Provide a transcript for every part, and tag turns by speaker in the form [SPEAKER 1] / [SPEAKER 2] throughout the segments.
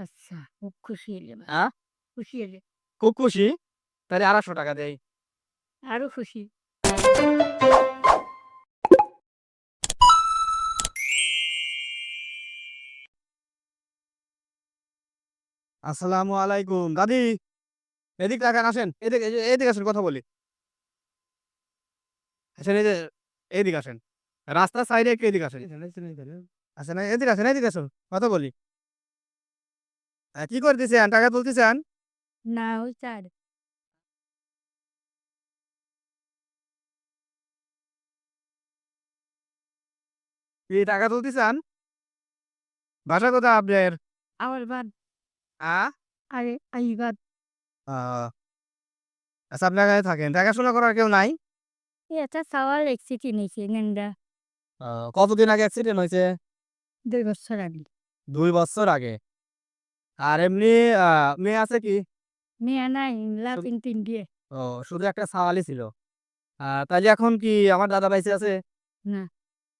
[SPEAKER 1] আচ্ছা খুব খুশি হলাম
[SPEAKER 2] হ্যাঁ?
[SPEAKER 1] খুশি হলে
[SPEAKER 2] খুব খুশি? তাহলে আড়াইশো টাকা দেই।
[SPEAKER 1] আরও খুশি।
[SPEAKER 2] আসসালামু আলাইকুম। দাদি এদিক তাকান আসেন। এদিকে এদিকে আসেন কথা বলি। আসেন এই যে এদিকে আসেন। রাস্তার সাইডে একটু এদিকে আসেন। আসেন এদিকে আসেন এদিকে আসুন কথা বলি। কি করতেছেন টাকা তুলতেছেন?
[SPEAKER 1] না ওই চার।
[SPEAKER 2] কি টাকা তুলতেছেন? বাসা কোথায় আপনার?
[SPEAKER 1] আমার বাদ
[SPEAKER 2] আ
[SPEAKER 1] আরে আই বাদ।
[SPEAKER 2] আচ্ছা আপনার কাছে থাকেন। দেখাশোনা করার কেউ নাই?
[SPEAKER 1] এটা সাওয়ার
[SPEAKER 2] আহ, কতদিন আগে অ্যাক্সিডেন্ট হয়েছে?
[SPEAKER 1] দুই বছর আগে।
[SPEAKER 2] দুই বছর আগে। আর এমনি আহ, মেয়ে আছে কি?
[SPEAKER 1] মেয়ে নাই লাফিন তিন দিয়ে
[SPEAKER 2] ও শুধু একটা সাওয়ালই ছিল। আহ, তাহলে এখন কি আমার দাদা বাইসে আছে?
[SPEAKER 1] না।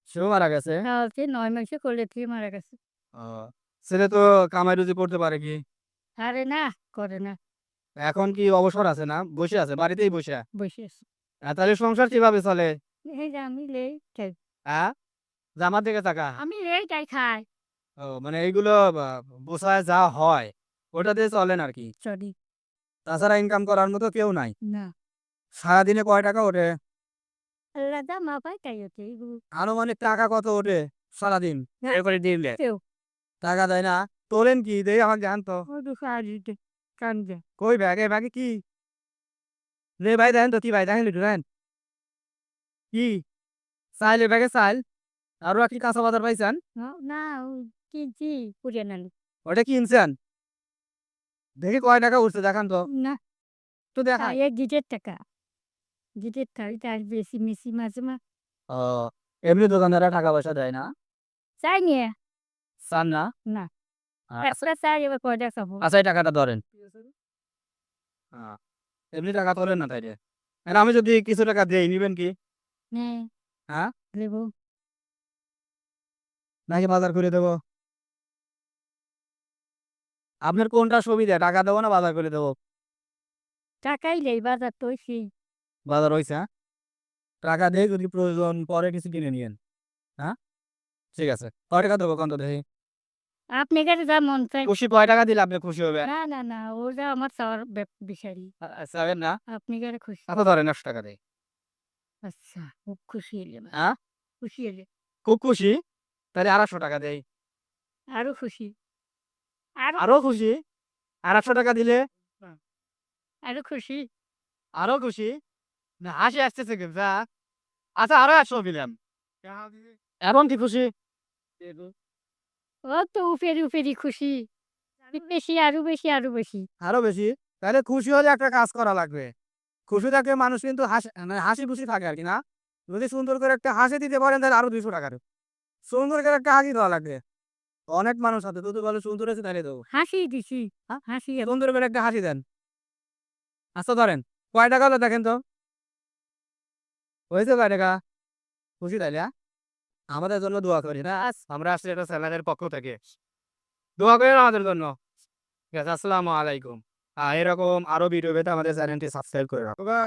[SPEAKER 2] সেও মারা গেছে?
[SPEAKER 1] তাহলে নয় মাসে করলে থেকে মারা গেছে।
[SPEAKER 2] ও, ছেলে তো কামাই রুজি করতে পারে কি?
[SPEAKER 1] আরে না করে না।
[SPEAKER 2] এখন কি অবসর আছে না? বসে আছে বাড়িতেই বসে?
[SPEAKER 1] বসে আছে।
[SPEAKER 2] আহ, তাহলে সংসার কীভাবে চলে?
[SPEAKER 1] এই যে আমি লেই খাই।
[SPEAKER 2] হ্যাঁ জামার দিকে টাকা
[SPEAKER 1] আমি লেই তাই খাই।
[SPEAKER 2] ও মানে এইগুলো বসায় যা হয় ওটা দিয়ে চলেন আর কি
[SPEAKER 1] সরি
[SPEAKER 2] তাছাড়া ইনকাম করার মতো কেউ নাই।
[SPEAKER 1] না।
[SPEAKER 2] সারাদিনে কয় টাকা ওঠে?
[SPEAKER 1] আল্লাহ দা তাই এগুলো
[SPEAKER 2] আনুমানিক টাকা কত ওঠে সারাদিন। এ করে দিলে টাকা দেয় না। তোলেন কি? দেই
[SPEAKER 1] আশি কান যে
[SPEAKER 2] কই ব্যাগে? ব্যাগে কি? রে ভাই দেন তো কি ভাই? দেখেন দেন। কি? চাইলে ব্যাগে চাইল। আরও কি কাঁচা বাজার পাইছেন?
[SPEAKER 1] না কিনছি পুড়ে নেন
[SPEAKER 2] ওটা দেখি কয় টাকা উঠছে দেখান তো।
[SPEAKER 1] না।
[SPEAKER 2] তো দেখা
[SPEAKER 1] তাই এক গিটের টাকা। গিটের টাকা তার বেশি মিশি মাঝে মা।
[SPEAKER 2] ও এমনি দোকানদাররা টাকা পয়সা দেয় না?
[SPEAKER 1] চাই নিয়ে।
[SPEAKER 2] চান না?
[SPEAKER 1] না।
[SPEAKER 2] আচ্ছা
[SPEAKER 1] একটা চাই এবার কয়টা খাব
[SPEAKER 2] আচ্ছা এই টাকাটা ধরেন। হ্যাঁ, এমনি টাকা তোলেন না তাইলে। আর আমি যদি কিছু টাকা দেই নিবেন কি?
[SPEAKER 1] নে।
[SPEAKER 2] হ্যাঁ?
[SPEAKER 1] লেবু
[SPEAKER 2] নাকি বাজার করে দেবো? আপনার কোনটা সুবিধা? টাকা দেবো না বাজার করে দেবো?
[SPEAKER 1] টাকাই নেই বাজার তো সেই
[SPEAKER 2] বাজার হয়েছে হ্যাঁ? টাকা দিয়ে যদি প্রয়োজন পরে কিছু কিনে নিয়েন হ্যাঁ? ঠিক আছে কয় টাকা দেবো কত দেখি?
[SPEAKER 1] আপনি কাছে যা মন চাই।
[SPEAKER 2] খুশি কয় টাকা দিলে আপনি খুশি হবেন?
[SPEAKER 1] না না না ওটা আমার চাওয়ার বিষয়।
[SPEAKER 2] হবেন না?
[SPEAKER 1] আপনি কাছে খুশি?
[SPEAKER 2] আচ্ছা ধরেন একশো টাকা দেয়
[SPEAKER 1] আচ্ছা খুব খুশি হলাম
[SPEAKER 2] হ্যাঁ?
[SPEAKER 1] খুশি হলে
[SPEAKER 2] খুব খুশি? তাহলে আড়াইশো টাকা দেয়
[SPEAKER 1] আরও খুশি। আরও
[SPEAKER 2] আরও খুশি। আড়াইশো টাকা দিলে?
[SPEAKER 1] আরও খুশি।
[SPEAKER 2] আরও খুশি? না হাসি আসতেছে হ্যাঁ? আচ্ছা আরও একশো দিলাম। এখন কি খুশি?
[SPEAKER 1] ও তো উপেরি উপেরি খুশি। বেশি আরও বেশি আরও বেশি।
[SPEAKER 2] আরও বেশি? তাহলে খুশি হলে একটা কাজ করা লাগবে। খুশি থাকলে মানুষ কিন্তু হাসি মানে হাসি খুশি থাকে আর কি না? যদি সুন্দর করে একটা হাসি দিতে পারেন তাহলে আরও দুইশো টাকা সুন্দর করে একটা হাসি দেওয়া লাগবে। অনেক মানুষ আছে। তুই তো ভালো সুন্দর আছে তাহলে দেবো
[SPEAKER 1] হাসি দিছি? হাসি
[SPEAKER 2] সুন্দর করে একটা হাসি দেন। আচ্ছা ধরেন কয় টাকা হলো দেখেন তো? হয়েছে কয় টাকা? খুশি তাইলে? আমাদের জন্য দোয়া করি না? আমরা আসছি এটা চ্যানেলের পক্ষ থেকে। দোয়া করেন আমাদের জন্য। ঠিক আছে আসসালামু আলাইকুম। আর এরকম আরও ভিডিও পেতে আমাদের চ্যানেলটি সাবস্ক্রাইব করে রাখো।